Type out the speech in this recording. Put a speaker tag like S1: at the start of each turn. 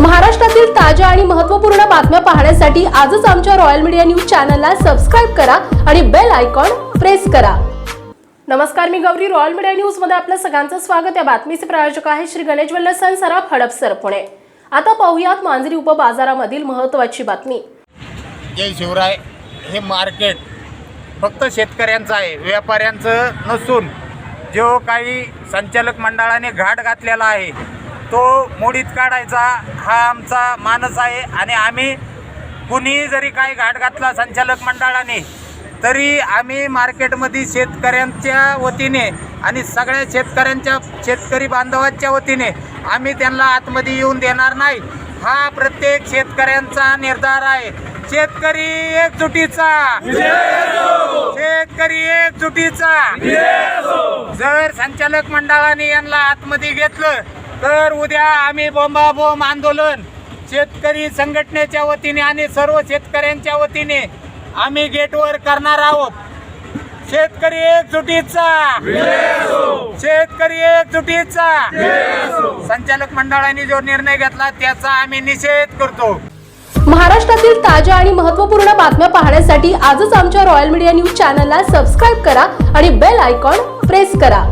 S1: महाराष्ट्रातील ताज्या आणि महत्त्वपूर्ण बातम्या पाहण्यासाठी आजच आमच्या रॉयल मीडिया न्यूज चॅनलला सबस्क्राईब करा आणि बेल आयकॉन प्रेस करा. नमस्कार मी गौरी. रॉयल मीडिया न्यूजमध्ये आपलं सगळ्यांचं स्वागत. या बातमीचे प्रायोजक आहे श्री गणेश वल्ल वल्लसन सराफ हडपसर पुणे. आता पाहूयात मांजरी उपबाजारामधील महत्त्वाची बातमी.
S2: जय शिवराय. हे मार्केट फक्त शेतकऱ्यांचं आहे व्यापाऱ्यांचं नसून जो काही संचालक मंडळाने घाट घातलेला आहे तो मोडीत काढायचा हा आमचा मानस आहे आणि आम्ही कुणीही जरी काही घाट घातला संचालक मंडळाने तरी आम्ही मार्केटमध्ये शेतकऱ्यांच्या वतीने आणि सगळ्या शेतकऱ्यांच्या शेतकरी बांधवांच्या वतीने आम्ही त्यांना आतमध्ये येऊन देणार नाही. हा प्रत्येक शेतकऱ्यांचा निर्धार आहे. शेतकरी एकजुटीचा. शेतकरी एकजुटीचा. जर संचालक मंडळाने यांना आतमध्ये घेतलं तर उद्या आम्ही बोंबाबोंब आंदोलन शेतकरी संघटनेच्या वतीने आणि सर्व शेतकऱ्यांच्या वतीने आम्ही गेटवर करणार आहोत. शेतकरी एकजुटीचा. शेतकरी एकजुटीचा. संचालक मंडळाने जो निर्णय घेतला त्याचा आम्ही निषेध करतो.
S1: महाराष्ट्रातील ताज्या आणि महत्त्वपूर्ण बातम्या पाहण्यासाठी आजच आमच्या रॉयल मीडिया न्यूज चॅनलला सबस्क्राईब करा आणि बेल आयकॉन प्रेस करा.